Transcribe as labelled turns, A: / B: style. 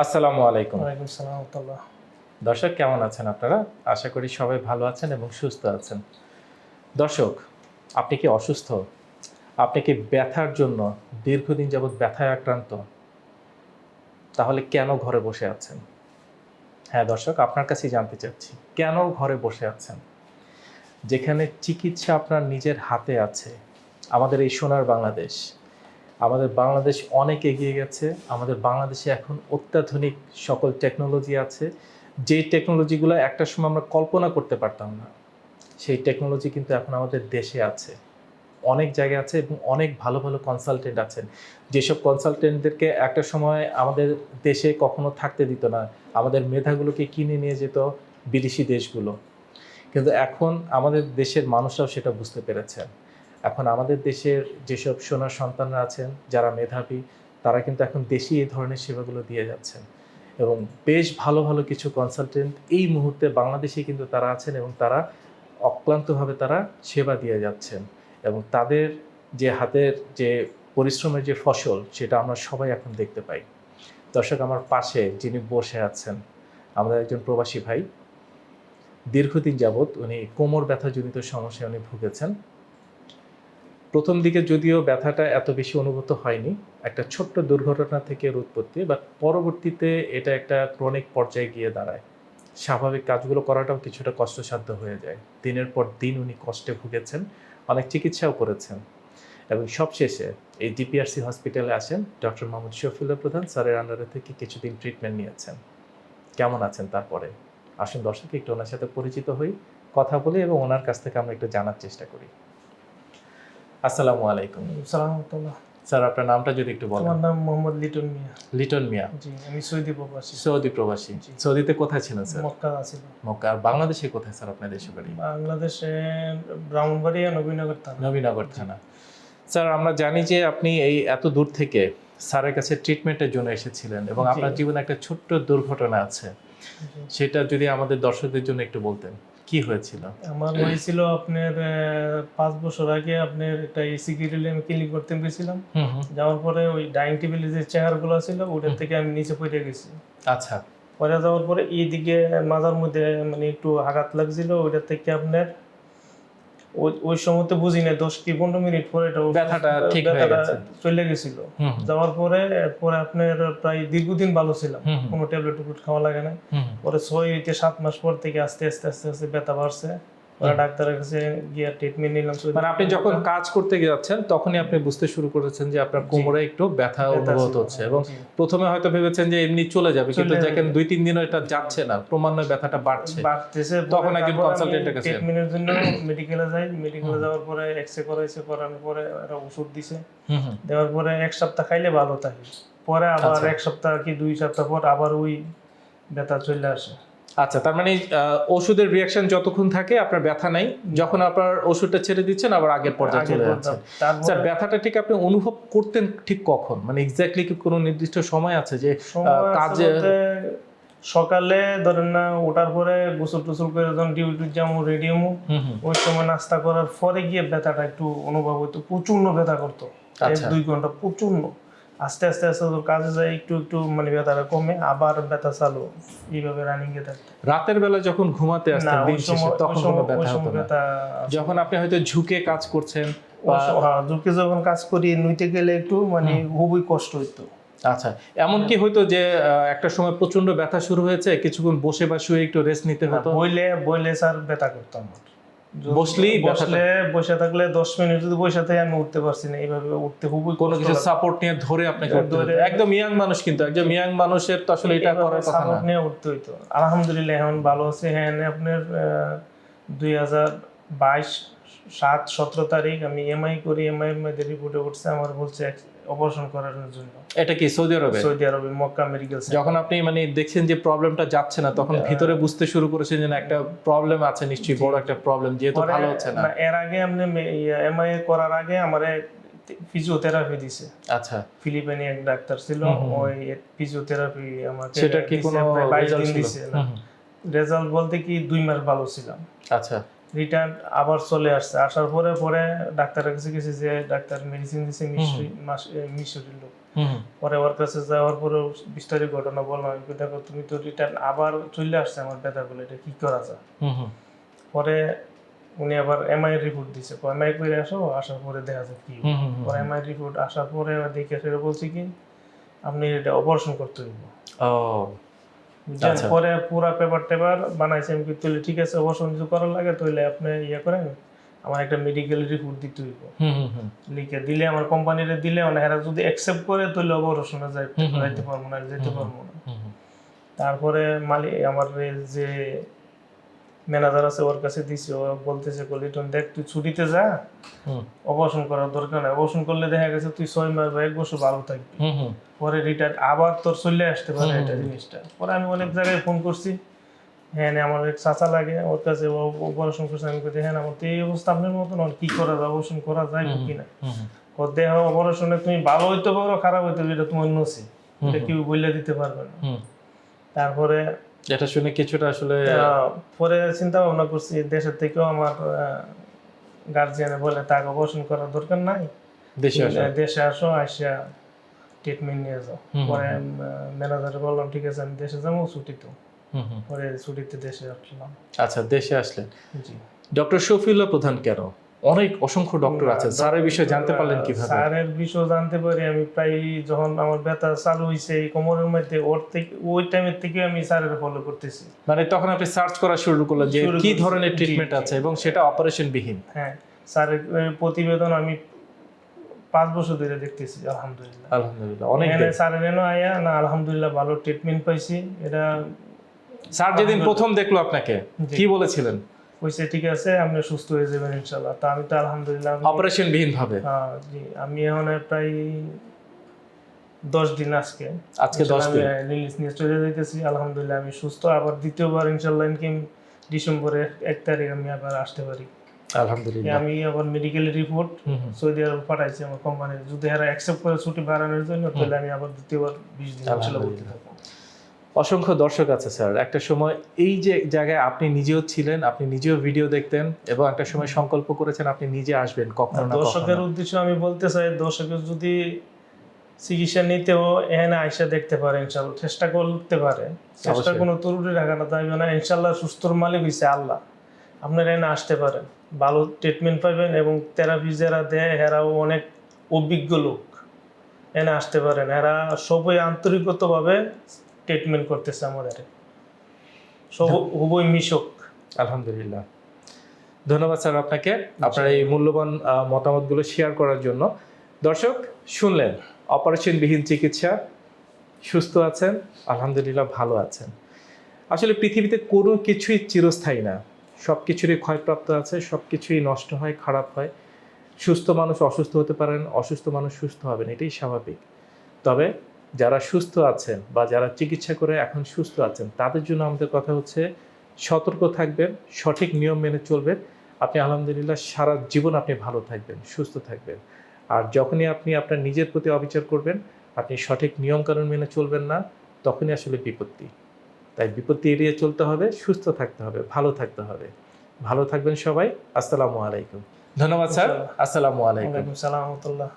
A: আসসালামু আলাইকুম।
B: ওয়ালাইকুম সালাম রহমতুল্লাহ।
A: দর্শক কেমন আছেন আপনারা? আশা করি সবাই ভালো আছেন এবং সুস্থ আছেন। দর্শক আপনি কি অসুস্থ? আপনি কি ব্যথার জন্য দীর্ঘদিন যাবৎ ব্যথায় আক্রান্ত? তাহলে কেন ঘরে বসে আছেন? হ্যাঁ দর্শক আপনার কাছেই জানতে চাচ্ছি কেন ঘরে বসে আছেন? যেখানে চিকিৎসা আপনার নিজের হাতে আছে আমাদের এই সোনার বাংলাদেশ। আমাদের বাংলাদেশ অনেক এগিয়ে গেছে। আমাদের বাংলাদেশে এখন অত্যাধুনিক সকল টেকনোলজি আছে। যে টেকনোলজিগুলো একটা সময় আমরা কল্পনা করতে পারতাম না, সেই টেকনোলজি কিন্তু এখন আমাদের দেশে আছে। অনেক জায়গায় আছে এবং অনেক ভালো ভালো কনসালটেন্ট আছেন। যেসব কনসালটেন্টদেরকে একটা সময় আমাদের দেশে কখনো থাকতে দিত না, আমাদের মেধাগুলোকে কিনে নিয়ে যেত বিদেশি দেশগুলো। কিন্তু এখন আমাদের দেশের মানুষরাও সেটা বুঝতে পেরেছেন। এখন আমাদের দেশের যেসব সোনার সন্তানরা আছেন, যারা মেধাবী, তারা কিন্তু এখন দেশি এই ধরনের সেবাগুলো দিয়ে যাচ্ছেন। এবং বেশ ভালো ভালো কিছু কনসালটেন্ট এই মুহূর্তে বাংলাদেশে কিন্তু তারা আছেন এবং তারা অক্লান্তভাবে তারা সেবা দিয়ে যাচ্ছেন। এবং তাদের যে হাতের যে পরিশ্রমের যে ফসল, সেটা আমরা সবাই এখন দেখতে পাই। দর্শক আমার পাশে যিনি বসে আছেন, আমাদের একজন প্রবাসী ভাই। দীর্ঘদিন যাবৎ উনি কোমর ব্যথাজনিত সমস্যায় উনি ভুগেছেন। প্রথম দিকে যদিও ব্যথাটা এত বেশি অনুভূত হয়নি, একটা ছোট্ট দুর্ঘটনা থেকে এর উৎপত্তি বাট পরবর্তীতে এটা একটা ক্রনিক পর্যায়ে গিয়ে দাঁড়ায়। স্বাভাবিক কাজগুলো করাটাও কিছুটা কষ্টসাধ্য হয়ে যায়। দিনের পর দিন উনি কষ্টে ভুগেছেন, অনেক চিকিৎসাও করেছেন। এবং সবশেষে এই ডিপিআরসি হসপিটালে আসেন ডক্টর মোহাম্মদ শফিউল্লাহ প্রধান, স্যারের আন্ডারে থেকে কিছুদিন ট্রিটমেন্ট নিয়েছেন। কেমন আছেন তারপরে? আসুন দর্শক, একটু ওনার সাথে পরিচিত হই, কথা বলি এবং ওনার কাছ থেকে আমরা একটু জানার চেষ্টা করি। আসসালামু আলাইকুম।
B: ওয়ালাইকুম সালাম রহমতুল্লাহ
A: স্যার আপনার নামটা যদি একটু বলেন।
B: আমার নাম মোহাম্মদ লিটন মিয়া।
A: লিটন মিয়া।
B: জি আমি সৌদি প্রবাসী।
A: সৌদি প্রবাসী। সৌদিতে কোথায় ছিলেন স্যার?
B: মক্কা আছিল
A: মক্কা। আর বাংলাদেশে কোথায় স্যার আপনার দেশে বাড়ি?
B: বাংলাদেশে ব্রাহ্মণবাড়িয়া নবীনগর থানা।
A: নবীনগর থানা। স্যার আমরা জানি যে আপনি এই এত দূর থেকে স্যারের কাছে ট্রিটমেন্টের জন্য এসেছিলেন এবং আপনার জীবনে একটা ছোট্ট দুর্ঘটনা আছে। সেটা যদি আমাদের দর্শকদের জন্য একটু বলতেন। কি হয়েছিল?
B: আমার হয়েছিল আপনার পাঁচ বছর আগে আপনার একটা এসি গ্রিল আমি ক্লিক করতে গেছিলাম। যাওয়ার পরে ওই ডাইনিং টেবিলে যে চেয়ারগুলো ছিল ওটার থেকে আমি নিচে পড়ে গেছি।
A: আচ্ছা।
B: পরে যাওয়ার পরে এইদিকে মাথার মধ্যে মানে একটু আঘাত লাগছিল ওইটার থেকে আপনার ওই সময় তো বুঝি না দশ কি পনেরো মিনিট পরে
A: ব্যথাটা ঠিক।
B: চলে গেছিল। যাওয়ার পরে পরে আপনার প্রায় দীর্ঘদিন ভালো ছিলাম কোনো ট্যাবলেট টুকুট খাওয়া লাগে না। পরে ছয় হইতে সাত মাস পর থেকে আস্তে আস্তে আস্তে আস্তে ব্যথা বাড়ছে। পরে ডাক্তারের কাছে গিয়ে ট্রিটমেন্ট নিলাম
A: মানে আপনি যখন কাজ করতে যাচ্ছেন তখনই আপনি বুঝতে শুরু করেছেন যে আপনার কোমরে একটু ব্যথা অনুভূত হচ্ছে এবং প্রথমে হয়তো ভেবেছেন যে এমনি চলে যাবে কিন্তু দেখেন দুই তিন দিনও এটা যাচ্ছে না ক্রমান্বয়ে ব্যথাটা বাড়ছে।
B: বাড়তেছে
A: তখন একজন এর কাছে।
B: ট্রিটমেন্টের জন্য মেডিকেলে যাই। মেডিকেলে যাওয়ার পরে এক্সরে করাইছে করানোর পরে একটা ওষুধ দিছে। দেওয়ার পরে এক সপ্তাহ খাইলে ভালো থাকে। পরে আবার
A: আচ্ছা।
B: এক সপ্তাহ কি দুই সপ্তাহ পর আবার ওই ব্যথা চলে আসে।
A: আচ্ছা তার মানে ওষুধের রিয়াকশন যতক্ষণ থাকে আপনার ব্যথা নাই। যখন আপনার ওষুধটা ছেড়ে দিচ্ছেন আবার আগের পর্যায়ে চলে। যাচ্ছে। স্যার ব্যথাটা ঠিক আপনি অনুভব করতেন ঠিক কখন? মানে এক্স্যাক্টলি কি কোনো নির্দিষ্ট সময় আছে যে কাজে-
B: সকালে ধরেন না ওঠার পরে গোসল টোসল করে যখন ডিউটি রেডিয়ামো
A: হুম হুম।
B: ওই সময় নাস্তা করার পরে গিয়ে ব্যথাটা একটু অনুভব হতো প্রচণ্ড ব্যথা করতো। এক
A: আচ্ছা।
B: দুই ঘণ্টা প্রচণ্ড আস্তে আস্তে আস্তে কাজে যায় একটু একটু মানে ব্যথাটা কমে আবার ব্যথা চালু এইভাবে রানিং এ থাকতো।
A: রাতের বেলা যখন ঘুমাতে আসতেন দিন শেষে তখন কোনো ব্যথা হতো না। যখন আপনি হয়তো ঝুঁকে কাজ করছেন
B: হ্যাঁ, ঝুঁকে যখন কাজ করি নুইতে গেলে একটু মানে খুবই কষ্ট হইতো।
A: আচ্ছা এমন কি হয়তো যে একটা সময় প্রচণ্ড ব্যথা শুরু হয়েছে কিছুক্ষণ বসে বা শুয়ে একটু রেস্ট নিতে হতো?
B: বইলে বইলে স্যার ব্যথা করতো আমার।
A: ব্যথাটা-
B: বসলে বসে থাকলে দশ মিনিট যদি বসে থাকি আমি উঠতে পারছি না। এইভাবে উঠতে খুবই
A: কোনো কিছু সাপোর্ট নিয়ে ধরে আপনাকে উঠতে একদম ইয়াং মানুষ কিন্তু একদম ইয়াং মানুষের তো আসলে এটা করার কথা না।
B: নিয়ে উঠতে হইতো। আলহামদুলিল্লাহ এখন ভালো আছে। হ্যাঁ আপনার দুই হাজার বাইশ সাত সতেরো তারিখ আমি এমআই করি এমআই এর মধ্যে রিপোর্টে উঠছে আমার বলছে অপারেশন করার জন্য।
A: এটা কি সৌদি আরবে?
B: সৌদি আরবে মক্কা মেডিকেল
A: যখন আপনি মানে দেখছেন যে প্রবলেমটা যাচ্ছে না তখন ভিতরে বুঝতে শুরু করেছেন যে একটা প্রবলেম আছে নিশ্চয়ই বড় একটা প্রবলেম যেহেতু ভালো হচ্ছে না।
B: এর আগে আপনি এমআই করার আগে আমার ফিজিওথেরাপি দিছে।
A: আচ্ছা।
B: ফিলিপাইনি এক ডাক্তার ছিল। ওই ফিজিওথেরাপি আমাকে
A: সেটা কি কোনো রেজাল্ট
B: দিছে। রেজাল্ট বলতে কি দুই মাস ভালো ছিলাম।
A: আচ্ছা।
B: রিটার্ন আবার চলে আসছে। আসার পরে পরে ডাক্তারের কাছে গেছে যে ডাক্তার মেডিসিন দিছে মিশরি মাস- লোক। পরে ওর কাছে যাওয়ার পরে বিস্তারিত ঘটনা বললাম। দেখো তুমি তো রিটার্ন আবার চলে আসছে আমার ব্যথাগুলো এটা কি করা যায়? পরে উনি আবার এমআই রিপোর্ট দিছে। এমআই করে আসো আসার পরে দেখা যায় কি। পরে এমআই রিপোর্ট আসার পরে দেখে সেটা বলছি কি আপনি এটা অপারেশন করতে হইব।
A: ও।
B: পরে পুরা পেপার টেপার বানাইছে আমি তুলে ঠিক আছে অবসর যদি করার লাগে তাহলে আপনি ইয়ে করেন আমার একটা মেডিকেল রিপোর্ট দিতে হইব। লিখে দিলে আমার কোম্পানিরে দিলে মানে এরা যদি অ্যাকসেপ্ট করে তাহলে অবসরে যাইতে পারব না যেতে পারব না। তারপরে মালিক আমার যে ম্যানেজার আছে ওর কাছে দিছি ও বলতেছে কলিটন দেখ তুই ছুটিতে যা। অপারেশন করার দরকার নাই। অপারেশন করলে দেখা গেছে তুই ছয় মাস বা এক বছর ভালো থাকবি। পরে রিটায়ার আবার তোর চলে আসতে পারে এটা জিনিসটা। পরে আমি অনেক জায়গায় ফোন করছি। হ্যাঁ আমার এক চাচা লাগে ওর কাছে অপারেশন করছে। আমি বলছি হ্যাঁ আমার তো এই অবস্থা আপনার মতন আর কি করা যায়? অপারেশন করা যায় কি না। ওর দেহ অপারেশনে তুমি ভালো হইতে পারো খারাপ হইতে পারো এটা তোমার নসি এটা কেউ বললে দিতে পারবে না। তারপরে
A: এটা শুনে কিছুটা আসলে
B: পরে চিন্তা ভাবনা করছি দেশের থেকেও আমার গার্জিয়ানে বলে তাকে অপারেশন করার দরকার নাই।
A: দেশে আসা।
B: দেশে আসো আসিয়া ট্রিটমেন্ট নিয়ে যাও। পরে ম্যানেজারে বললাম ঠিক আছে আমি দেশে যাব ছুটিতে
A: হুম হুম।
B: পরে ছুটিতে দেশে আসলাম।
A: আচ্ছা দেশে আসলেন।
B: জি।
A: ডক্টর শফিউল্লাহ প্রধান কেন? অনেক অসংখ্য ডক্টর আছে স্যারের বিষয়ে জানতে পারলেন কীভাবে?
B: স্যারের বিষয় জানতে পারি আমি প্রায় যখন আমার ব্যথা চালু হয়েছে এই কোমরের মধ্যে ওর থেকে ওই টাইমের থেকে আমি স্যারের ফলো করতেছি।
A: মানে তখন আপনি সার্চ করা শুরু করলেন যে কি ধরনের ট্রিটমেন্ট আছে এবং সেটা অপারেশন বিহীন
B: হ্যাঁ স্যারের প্রতিবেদন আমি পাঁচ বছর ধরে দেখতেছি আলহামদুলিল্লাহ।
A: আলহামদুলিল্লাহ অনেক দিন।
B: স্যারের এনো আয়া না আলহামদুলিল্লাহ ভালো ট্রিটমেন্ট পাইছি। এটা
A: স্যার যেদিন প্রথম দেখল আপনাকে কি বলেছিলেন?
B: কইছে ঠিক আছে আপনি সুস্থ হয়ে যাবেন ইনশাল্লাহ তা আমি তো আলহামদুলিল্লাহ
A: অপারেশন বিহীন ভাবে
B: আহ, জি আমি এখন প্রায় দশ দিন আজকে।
A: আজকে দশ দিন?
B: রিলিজ নিয়ে চলে যাইতেছি আলহামদুলিল্লাহ আমি সুস্থ। আবার দ্বিতীয়বার ইনশাল্লাহ ইনকিম ডিসেম্বরের এক তারিখ আমি আবার আসতে পারি।
A: আলহামদুলিল্লাহ।
B: আমি আবার মেডিকেল রিপোর্ট। সৌদি আরব পাঠাইছি আমার কোম্পানির যদি এরা অ্যাকসেপ্ট করে ছুটি বাড়ানোর জন্য তাহলে আমি আবার দ্বিতীয়বার বিশ দিন ইনশাল্লাহ ভর্তি থাকব।
A: অসংখ্য দর্শক আছে স্যার। একটা সময় এই যে জায়গায় আপনি নিজেও ছিলেন আপনি নিজেও ভিডিও দেখতেন এবং একটা সময় সংকল্প করেছেন আপনি নিজে আসবেন কখনো না
B: দর্শকের উদ্দেশ্য আমি বলতে চাই দর্শকের যদি চিকিৎসা নিতেও এখানে আইসা দেখতে পারে ইনশাল্লাহ চেষ্টা করতে পারে। চেষ্টা। কোনো ত্রুটি রাখানো যাবে না ইনশাল্লাহ সুস্থর মালিক হয়েছে আল্লাহ। আপনারা এখানে আসতে পারেন ভালো ট্রিটমেন্ট পাবেন এবং থেরাপি যারা দেয় এরাও অনেক অভিজ্ঞ লোক। এনে আসতে পারেন এরা সবই আন্তরিকতভাবে ট্রিটমেন্ট করতেছে আমাদের সব খুবই মিশক।
A: আলহামদুলিল্লাহ। ধন্যবাদ স্যার আপনাকে। আপনার এই মূল্যবান মতামতগুলো শেয়ার করার জন্য। দর্শক শুনলেন অপারেশনবিহীন চিকিৎসা সুস্থ আছেন আলহামদুলিল্লাহ ভালো আছেন। আসলে পৃথিবীতে কোনো কিছুই চিরস্থায়ী না। সব কিছুরই ক্ষয়প্রাপ্ত আছে সব কিছুই নষ্ট হয় খারাপ হয়। সুস্থ মানুষ অসুস্থ হতে পারেন অসুস্থ মানুষ সুস্থ হবেন এটাই স্বাভাবিক। তবে যারা সুস্থ আছেন বা যারা চিকিৎসা করে এখন সুস্থ আছেন তাদের জন্য আমাদের কথা হচ্ছে সতর্ক থাকবেন সঠিক নিয়ম মেনে চলবেন। আপনি আলহামদুলিল্লাহ সারা জীবন আপনি ভালো থাকবেন সুস্থ থাকবেন। আর যখনই আপনি আপনার নিজের প্রতি অবিচার করবেন আপনি সঠিক নিয়মকানুন মেনে চলবেন না তখনই আসলে বিপত্তি। তাই বিপত্তি এড়িয়ে চলতে হবে সুস্থ থাকতে হবে ভালো থাকতে হবে। ভালো থাকবেন সবাই আসসালামু আলাইকুম। ধন্যবাদ স্যার আসসালামু। আলাইকুম।
B: ওয়ালাইকুম সালাম রহমতুল্লাহ।